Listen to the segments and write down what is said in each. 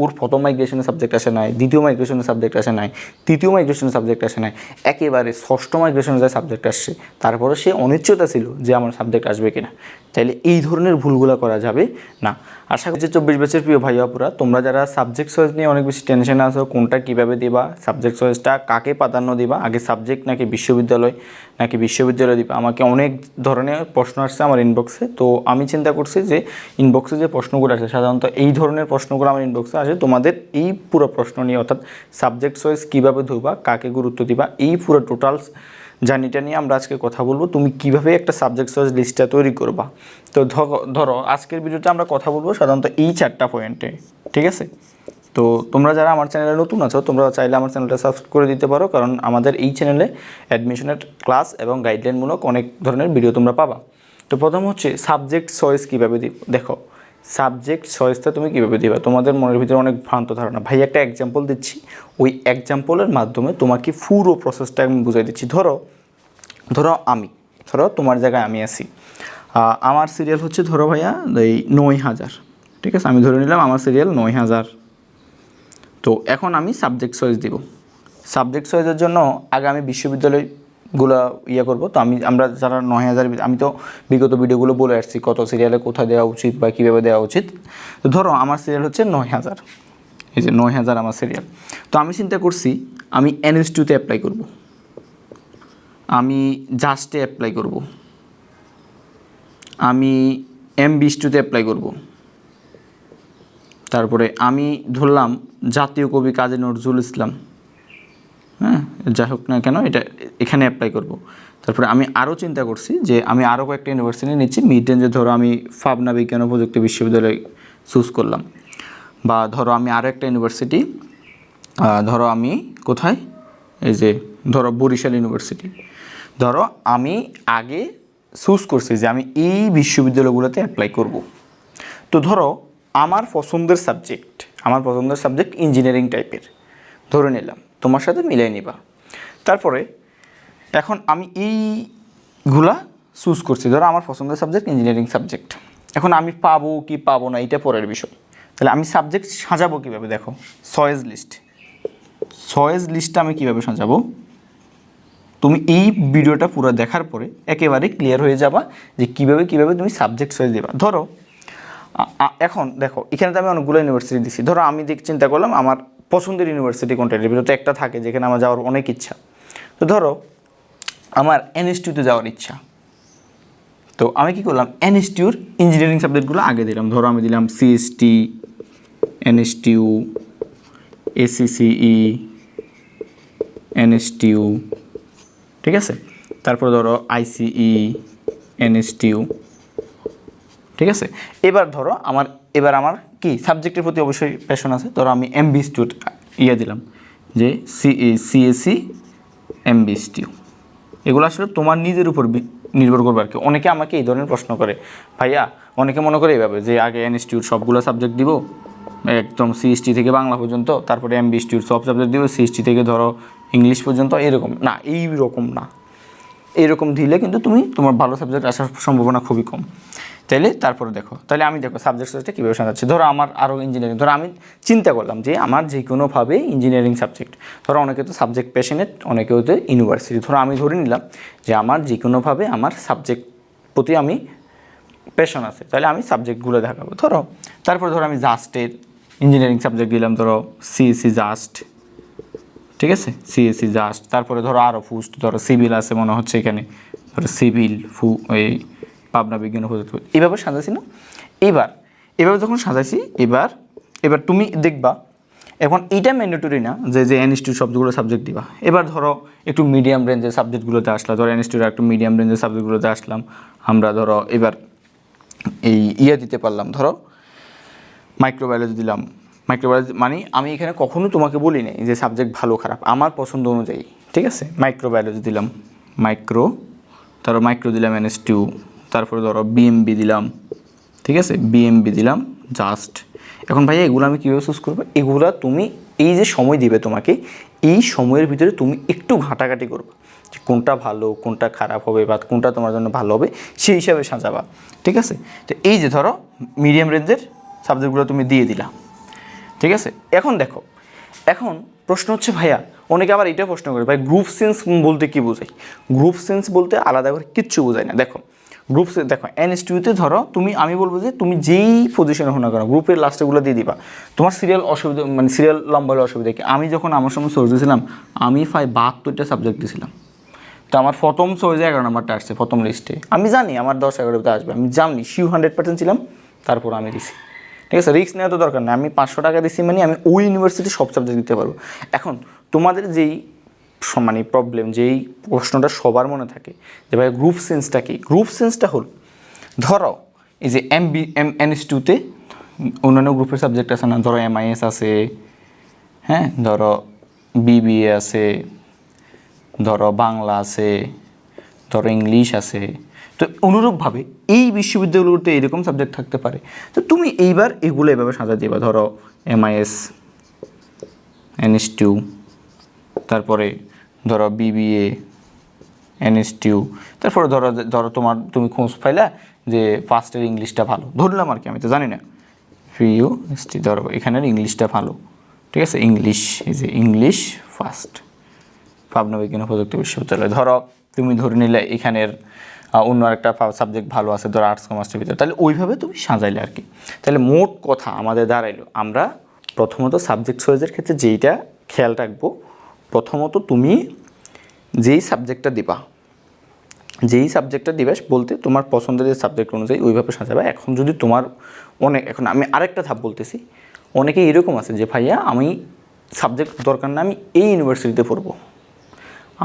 ওর প্রথম মাইগ্রেশনের সাবজেক্ট আসে নাই, দ্বিতীয় মাইগ্রেশনের সাবজেক্ট আসে নাই, তৃতীয় মাইগ্রেশনের সাবজেক্ট আসে নাই, একেবারে ষষ্ঠ মাইগ্রেশনের যা সাবজেক্ট আসছে, তারপরে সে অনিশ্চয়তা ছিল যে আমার সাবজেক্ট আসবে কিনা। তাইলে এই ধরনের ভুলগুলো করা যাবে না। আশা করছি চব্বিশ বছর প্রিয় ভাই আপুরা, তোমরা যারা সাবজেক্ট চয়েস নিয়ে অনেক বেশি টেনশনে আছো, কোনটা কীভাবে দিবা সাবজেক্ট চয়েসটা কাকে প্রাধান্য দিবা, আগে সাবজেক্ট নাকি বিশ্ববিদ্যালয় নাকি বিশ্ববিদ্যালয় দিবা, আমাকে অনেক ধরনের প্রশ্ন আসছে আমার ইনবক্সে তো আমি চিন্তা করছি যে ইনবক্সে যে প্রশ্নগুলো আসে, সাধারণত এই ধরনের প্রশ্নগুলো আমার ইনবক্সে আসে, তোমাদের এই পুরো প্রশ্ন নিয়ে, অর্থাৎ সাবজেক্ট চয়েস কীভাবে ধরবা, কাকে গুরুত্ব দিবা, এই পুরো টোটালস জার্নিটা নিয়ে আমরা আজকে কথা বলব। তুমি কীভাবে একটা সাবজেক্ট চয়েস লিস্টটা তৈরি করবা? তো ধরো, আজকের ভিডিওতে আমরা কথা বলব সাধারণত এই চারটা পয়েন্টে ঠিক আছে? তো তোমরা যারা আমার চ্যানেলে নতুন আছো তোমরা চাইলে আমার চ্যানেলটা সাবস্ক্রাইব করে দিতে পারো, কারণ আমাদের এই চ্যানেলে অ্যাডমিশনের ক্লাস এবং গাইডলাইনমূলক অনেক ধরনের ভিডিও তোমরা পাবা। তো প্রথম হচ্ছে সাবজেক্ট চয়েস কীভাবে দেখো সাবজেক্ট চয়েসটা তুমি কীভাবে দিবা? তোমাদের মনের ভিতরে অনেক ভ্রান্ত ধারণা। ভাই, একটা এক্সাম্পল দিচ্ছি। ওই এক্সাম্পলের মাধ্যমে তোমাকে পুরো প্রসেসটা আমি বুঝাই দিচ্ছি। ধরো ধরো আমি, ধরো তোমার জায়গায় আমি আছি। আমার সিরিয়াল হচ্ছে ধরো ভাইয়া, এই নয় হাজার। ঠিক আছে? আমি ধরে নিলাম আমার সিরিয়াল নয় হাজার। তো এখন আমি সাবজেক্ট চয়েস দিব। সাবজেক্ট চয়েসের জন্য আগে আমি বিশ্ববিদ্যালয়গুলো ইয়ে করব। তো আমি, আমরা যারা নয় হাজার আমি তো বিগত ভিডিওগুলো বলে আসছি, কত সিরিয়ালে কোথায় দেওয়া উচিত বা কীভাবে দেওয়া উচিত। তো ধরো, আমার সিরিয়াল হচ্ছে নয় হাজার। এই যে নয় হাজার আমার সিরিয়াল তো আমি চিন্তা করছি, আমি এনএস টুতে অ্যাপ্লাই করব। আমি জাস্টে অ্যাপ্লাই করব। আমি এম বিশ টুতে অ্যাপ্লাই করব। তারপরে আমি ধরলাম জাতীয় কবি কাজী নজরুল ইসলাম। যাই হোক না কেন, এটা এখানে অ্যাপ্লাই করব। তারপরে আমি আরও চিন্তা করছি যে আমি আরও কয়েকটা ইউনিভার্সিটি নিচ্ছি মিড রেঞ্জে ধরো আমি পাবনা বিজ্ঞান ও প্রযুক্তি বিশ্ববিদ্যালয় চুজ করলাম। বা ধরো আমি আরও একটা ইউনিভার্সিটি ধরো আমি কোথায়? এই যে ধরো বরিশাল ইউনিভার্সিটি ধরো আমি আগে চুজ করছি যে আমি এই বিশ্ববিদ্যালয়গুলোতে অ্যাপ্লাই করব। তো ধরো আমার পছন্দের সাবজেক্ট আমার পছন্দের সাবজেক্ট ইঞ্জিনিয়ারিং টাইপের ধরে নিলাম, তোমার সাথে মিলাই নিবা। তারপরে এখন আমি এইগুলা চুজ করছি। ধরো আমার পছন্দের সাবজেক্ট ইঞ্জিনিয়ারিং সাবজেক্ট এখন আমি পাবো কি পাবো না এটা পরের বিষয়। তাহলে আমি সাবজেক্ট সাজাবো কীভাবে দেখো? সয়েজ লিস্ট সয়েজ লিস্টটা আমি কীভাবে সাজাবো? তুমি এই ভিডিওটা পুরো দেখার পরে একেবারে ক্লিয়ার হয়ে যাবা যে কীভাবে কীভাবে তুমি সাবজেক্ট সয়েজ দেবা। ধরো এখন দেখো, এখানে তো আমি অনেকগুলো ইউনিভার্সিটি দিছি। ধরো আমি দেখ, চিন্তা করলাম আমার পছন্দের ইউনিভার্সিটি কোনটা? এর ভিতরে একটা থাকে যেখানে আমার যাওয়ার অনেক ইচ্ছা। তো ধরো, আমার এনএসটিউতে যাওয়ার ইচ্ছা। তো আমি কি করলাম? এনএসটিউর ইঞ্জিনিয়ারিং সাবজেক্টগুলো আগে দিলাম। ধরো, আমি দিলাম সিএসটি এনএসটিউ এসিসিই এনএসটিউ ঠিক আছে? তারপর ধরো আইসিই এনএসটিউ ঠিক আছে? এবার ধরো, আমার, এবার আমার কি সাবজেক্টের প্রতি অবশ্যই প্যাশন আছে। ধরো, আমি এমবি স্টুড ইয়ে দিলাম যে সি সিএসসি এমবি স্টিউ এগুলো আসলে তোমার নিজের উপর নির্ভর করবে আর কি। অনেকে আমাকে এই ধরনের প্রশ্ন করে। ভাইয়া, অনেকে মনে করে এইভাবে যে আগে ইনস্টিটিউট সবগুলো সাবজেক্ট দিব, একদম সিএসটি থেকে বাংলা পর্যন্ত, তারপরে এমবি স্টিউট সব সাবজেক্ট দিব সিএসটি থেকে ধরো ইংলিশ পর্যন্ত, এরকম। না এই রকম না। এইরকম দিলে কিন্তু তুমি তোমার ভালো সাবজেক্ট আসার সম্ভাবনা খুবই কম। তাইলে তারপরে দেখো। তাহলে আমি দেখো সাবজেক্ট সাবজেক্টটা কীভাবে সাজাচ্ছি? ধরো আমার আরও ইঞ্জিনিয়ারিং ধরো আমি চিন্তা করলাম যে আমার যে কোনোভাবে ইঞ্জিনিয়ারিং সাবজেক্ট ধরো অনেকে তো সাবজেক্ট প্যাশনেট অনেকে হতে ইউনিভার্সিটি ধরো আমি ধরে নিলাম যে আমার যে কোনোভাবে আমার সাবজেক্ট প্রতি আমি প্যাশন আছে। তাহলে আমি সাবজেক্টগুলো দেখাবো। ধরো, তারপর ধরো আমি জাস্টের ইঞ্জিনিয়ারিং সাবজেক্ট দিলাম, ধরো সিএসসি জাস্ট ঠিক আছে? সিএসসি জাস্ট তারপরে ধরো আরও ফুস্ট ধরো সিভিল আছে মনে হচ্ছে এখানে। ধরো সিভিল ফু এই পাবনা বিজ্ঞান ও প্রযুক্তি এইভাবে সাজাইছি না? এবার, এভাবে যখন সাজাইছি, এবার এবার তুমি দেখবা, এখন এইটা ম্যান্ডেটরি না যে যে ইনস্টিটিউট সবগুলো সাবজেক্ট দিবা। এবার ধরো একটু মিডিয়াম রেঞ্জের সাবজেক্টগুলোতে আসলাম ধরো ইনস্টিটিউট একটু মিডিয়াম রেঞ্জের সাবজেক্টগুলোতে আসলাম। আমরা ধরো এবার এই ইয়ে দিতে পারলাম। ধরো মাইক্রোবায়োলজি দিলাম। মাইক্রোবায়োলজি মানে আমি এখানে কখনো তোমাকে বলি নাই যে সাবজেক্ট ভালো, খারাপ। আমার পছন্দ অনুযায়ী, ঠিক আছে? মাইক্রোবায়োলজি দিলাম। মাইক্রো ধরো মাইক্রো দিলাম এনএস টু তারপরে ধরো বিএমবি দিলাম, ঠিক আছে? বিএমবি দিলাম জাস্ট এখন ভাইয়া এগুলো আমি কীভাবে চুজ করব? এগুলো তুমি এই যে সময় দিবে তোমাকে, এই সময়ের ভিতরে তুমি একটু ঘাটাঘাটি করবে যে কোনটা ভালো, কোনটা খারাপ হবে বা কোনটা তোমার জন্য ভালো হবে, সেই হিসাবে সাজাবা, ঠিক আছে? তো এই যে ধরো মিডিয়াম রেঞ্জের সাবজেক্টগুলো তুমি দিয়ে দিলা, ঠিক আছে? এখন দেখো, এখন প্রশ্ন হচ্ছে ভাইয়া, অনেকে আবার এটা প্রশ্ন করে, ভাই গ্রুপ সেন্স বলতে কি বোঝায়? গ্রুপ সেন্স বলতে আলাদা করে কিচ্ছু বোঝায় না। দেখো গ্রুপ দেখো এনএসটিউতে ধরো, তুমি, আমি বলব যে তুমি যেই পজিশনে হো না কেন গ্রুপের লাস্টেগুলো দিয়ে দিবা। তোমার সিরিয়াল অসুবিধা মানে সিরিয়াল লম্বা অসুবিধা কি? আমি যখন আমার সময় সোর্স দিয়েছিলাম, আমি ফাই বাহাত্তরটা সাবজেক্ট দিয়েছিলাম। তো আমার প্রথম সোর্সে এগারো নাম্বারটা আসছে, প্রথম লিস্টে আমি জানি আমার দশ এগারোতে আসবে, আমি জানি শিউ হান্ড্রেড পার্সেন্ট ছিলাম, তারপর আমি দিছি। ঠিক আছে রিস্ক নেওয়া তো দরকার নেই, আমি পাঁচশো টাকা দিছি মানে আমি ওই ইউনিভার্সিটি সব সাবজেক্ট দিতে পারব। এখন, তোমাদের যেই মানে প্রবলেম যেই প্রশ্নটা সবার মনে থাকে যে ভাই গ্রুপ সেন্সটা কি? গ্রুপ সেন্সটা হল, ধরো এই যে M B M N S টুতে অন্যান্য গ্রুপের সাবজেক্ট আছে না, ধরো এমআইএস আছে হ্যাঁ? ধরো বিবিএ আছে, ধরো বাংলা আছে, ধরো ইংলিশ আছে। তো অনুরূপভাবে এই বিশ্ববিদ্যালয়গুলোতে এরকম সাবজেক্ট থাকতে পারে। তো তুমি এইবার এগুলো এভাবে সাজা দিবা ধরো এমআইএস এনএস টু তারপরে ধরো বিবিএ এনএস টু তারপরে ধরো ধরো তোমার তুমি খোঁজ পাইলা যে ফার্স্টের ইংলিশটা ভালো। ধরলাম আর কি, আমি তো জানি না। ফিউ এসটি ধরো এখানের ইংলিশটা ভালো। ঠিক আছে? ইংলিশ এই যে ইংলিশ ফার্স্ট পাবনা বিজ্ঞান প্রযুক্তি বিশ্ববিদ্যালয়। ধরো তুমি ধরে নিলে এখানের অন্য একটা সাবজেক্ট ভালো আছে, ধরো আর্টস কমার্সের ভিতরে। তাহলে ওইভাবে তুমি সাজাইলে আর কি। তাহলে মোট কথা আমাদের দাঁড়াইলো। আমরা প্রথমত সাবজেক্ট চয়েসের ক্ষেত্রে যেইটা খেয়াল রাখব প্রথমত তুমি যেই সাবজেক্টটা দিবা, যেই সাবজেক্টটা দিবে বলতে তোমার পছন্দের যে সাবজেক্ট অনুযায়ী ওইভাবে সাজাবে। এখন যদি তোমার অনেক, এখন আমি আরেকটা ধাপ বলতেছি অনেকে এরকম আছে যে, ভাইয়া, আমি সাবজেক্ট দরকার না, আমি এই ইউনিভার্সিটিতে পড়ব।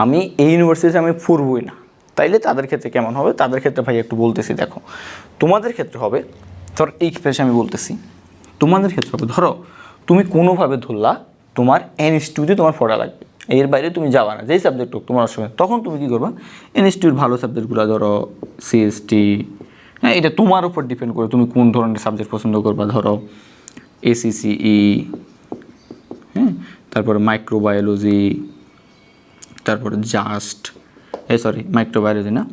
আমি এই ইউনিভার্সিটিতে আমি পড়বই না। তাইলে তাদের ক্ষেত্রে কেমন হবে? তাদের ক্ষেত্রে ভাই একটু বলতেছি, দেখো। তোমাদের ক্ষেত্রে হবে, ধর এই ক্ষেত্রে আমি বলতেছি, তোমাদের ক্ষেত্রে হবে, ধরো, তুমি কোনোভাবে ধরলা, তোমার এন ইনস্টিটিউটে তোমার পড়া লাগবে। এর বাইরে তুমি যাবা না, যেই সাবজেক্ট হোক তোমার অসুবিধা তখন তুমি কী করবা? ইনস্টিটিউট ভালো সাবজেক্টগুলো ধরো সিএসটি হ্যাঁ এটা তোমার উপর ডিপেন্ড করে তুমি কোন ধরনের সাবজেক্ট পছন্দ করবা। ধরো এসিসিই হ্যাঁ তারপরে মাইক্রোবায়োলজি তারপরে জাস্ট এই সরি মাইক্রোবায়োলজি না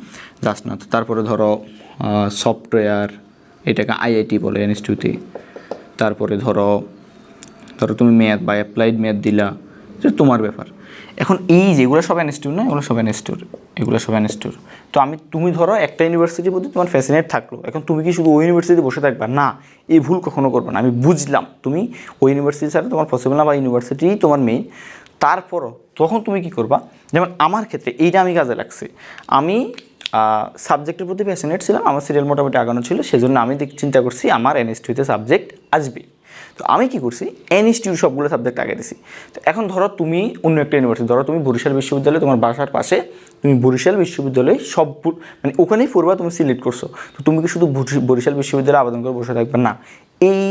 জাস্ট না। তারপরে ধরো সফটওয়্যার এটাকে আইআইটি বলে ইনস্টিটিউটে তারপরে ধরো ধরো তুমি ম্যাথ বা অ্যাপ্লাইড ম্যাথ দিলা। এটা তোমার ব্যাপার। এখন এই যেগুলো সব ইনস্টিটিউট না, এগুলো সব ইনস্টিটিউট এগুলো সব ইনস্টিটিউট তো আমি, তুমি ধরো একটা ইউনিভার্সিটির প্রতি তোমার ফ্যাসিনেট থাকল, এখন তুমি কি শুধু ওই ইউনিভার্সিটিতে বসে থাকবা? না, এই ভুল কখনো করবে না। আমি বুঝলাম তুমি ওই ইউনিভার্সিটি ছাড়া তোমার পসিবল না বা ইউনিভার্সিটিই তোমার মেইন তারপরও তখন তুমি কি করবা? যেমন আমার ক্ষেত্রে এইটা আমি কাজে লাগছে। আমি সাবজেক্টের প্রতি প্যাশনেট ছিলাম, আমার সিরিয়াল মোটামুটি আগানো ছিল, সেজন্য আমি চিন্তা করছি আমার এনএসটিউতে সাবজেক্ট আসবে। তো আমি কি করছি? এনএসটিউর সবগুলো সাবজেক্ট আগে দিছি। তো এখন ধরো তুমি অন্য একটা ইউনিভার্সিটি ধরো তুমি বরিশাল বিশ্ববিদ্যালয়ে, তোমার বাসার পাশে তুমি বরিশাল বিশ্ববিদ্যালয়ে সব মানে ওখানেই পড়বা তুমি সিলেক্ট করছ। তো তুমি কি শুধু বরিশাল বিশ্ববিদ্যালয়ে আবেদন করে বসে থাকবে? না। এই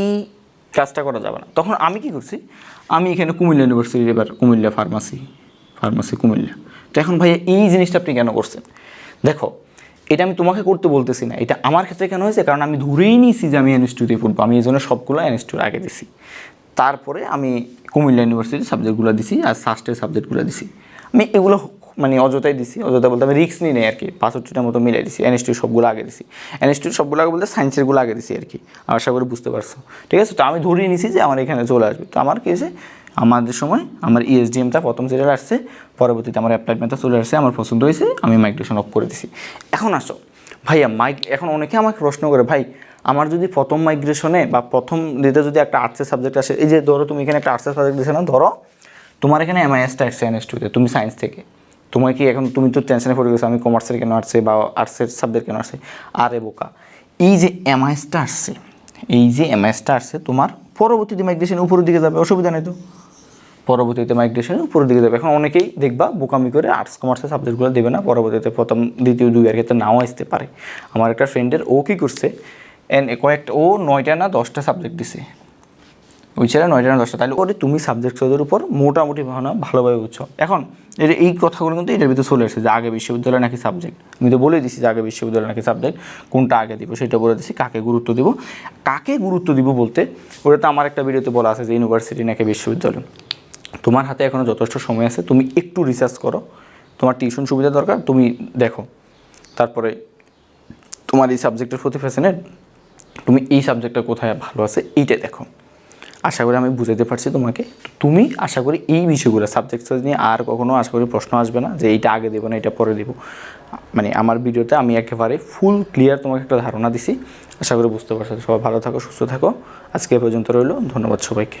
কাজটা করা যাবে না। তখন আমি কি করছি? আমি এখানে কুমিল্লা ইউনিভার্সিটির এবার কুমিল্লা ফার্মাসি ফার্মাসি কুমিল্লা। তো এখন ভাইয়া এই জিনিসটা আপনি কেন করছেন? দেখো এটা আমি তোমাকে করতে বলতেছি না। এটা আমার ক্ষেত্রে কেন হয়েছে? কারণ আমি ধরেই নিয়েছি যে আমি ইনস্টিটিউটে পড়ব আমি এই জন্য সবগুলো ইনস্টিটিউট আগে দিছি। তারপরে আমি কুমিল্লা ইউনিভার্সিটির সাবজেক্টগুলো দিছি আর সাস্টের সাবজেক্টগুলো দিছি। আমি এগুলো মানে অযথাই দিছি। অযথা বলতে আমি রিক্স নিই নাই আর কি। পাঁচষট্টিটার মতো মিলাই দিছি। এনএসটিউ সবগুলো আগে দিছি। এনএসটিউ সবগুলো আগে বলতে সায়েন্সেরগুলো আগে দিছি আর কি। আশা করি বুঝতে পারছ। ঠিক আছে? তো আমি ধরেই নিছি যে আমার এখানে চলে আসবে। তো আমার কি হয়েছে? আমাদের সময় আমার E ইএসডিএমটা প্রথম সিরিয়াল আসছে, পরবর্তীতে আমার অ্যাপ্লাইড চলে আসছে, আমার পছন্দ হয়েছে, আমি মাইগ্রেশন অফ করে দিছি। এখন আসো। ভাইয়া মাইক এখন অনেকে আমাকে প্রশ্ন করে, ভাই, আমার যদি প্রথম মাইগ্রেশনে বা প্রথম দিতে যদি একটা আর্টসের সাবজেক্ট আসে, এই যে ধরো তুমি এখানে একটা আর্টসের সাবজেক্ট দিচ্ছে না, ধরো, তোমার এখানে এমআইএসটা আসছে এনএস টুতে তুমি সায়েন্স থেকে। তোমার কি এখন, তুমি তো টেনশনে পড়ে গেছো, আমি কমার্সের কেন আসছে বা আর্টসের সাবজেক্ট কেন আসছে? আরে বোকা। এই যে এমআইএসটা আসছে, এই যে এমআইএসটা আসছে, তোমার পরবর্তীতে মাইগ্রেশন উপরের দিকে যাবে, অসুবিধা নেই তো। পরবর্তীতে মাইগ্রেশন উপরের দিকে দেবে এখন অনেকেই দেখবা বোকামি করে আর্টস কমার্সের সাবজেক্টগুলো দেবে না, পরবর্তীতে প্রথম, দ্বিতীয় দুই এর ক্ষেত্রে নাও আসতে পারে। আমার একটা ফ্রেন্ডের ও কী করছে এন কয়েকটা, ও নয়টা না দশটা সাবজেক্ট দিছে। ওই ছেলে নয়টা না দশটা তাহলে ওরে তুমি সাবজেক্ট চোদের উপর মোটামুটি ভাবনা ভালোভাবে বুঝছ। এখন এর এই কথাগুলো কিন্তু এটার ভিতরে চলে এসেছে যে আগে বিশ্ববিদ্যালয় নাকি সাবজেক্ট আমি তো বলে দিছি যে আগে বিশ্ববিদ্যালয় নাকি সাবজেক্ট কোনটা আগে দিব সেটা বলে দিছি, কাকে গুরুত্ব দিব? কাকে গুরুত্ব দিব বলতে, ওটা তো আমার একটা ভিডিওতে বলা আছে যে ইউনিভার্সিটি নাকি বিশ্ববিদ্যালয়। তোমার হাতে এখনও যথেষ্ট সময় আছে, তুমি একটু রিসার্চ করো। তোমার টিউশন সুবিধা দরকার, তুমি দেখো। তারপরে তোমার এই সাবজেক্টের প্রতি ফ্যাসিনেট তুমি এই সাবজেক্টটা কোথায় ভালো আছে এইটা দেখো। আশা করি আমি বুঝাতে পারছি তোমাকে। তুমি আশা করি এই বিষয়গুলো সাবজেক্ট নিয়ে আর কখনো আশা করি প্রশ্ন আসবে না যে এইটা আগে দেবো না এটা পরে দেবো। মানে আমার ভিডিওতে আমি একেবারে ফুল ক্লিয়ার তোমাকে একটা ধারণা দিছি। আশা করি বুঝতে পারছ। সবাই ভালো থাকো, সুস্থ থাকো। আজকে পর্যন্ত রইল। ধন্যবাদ সবাইকে।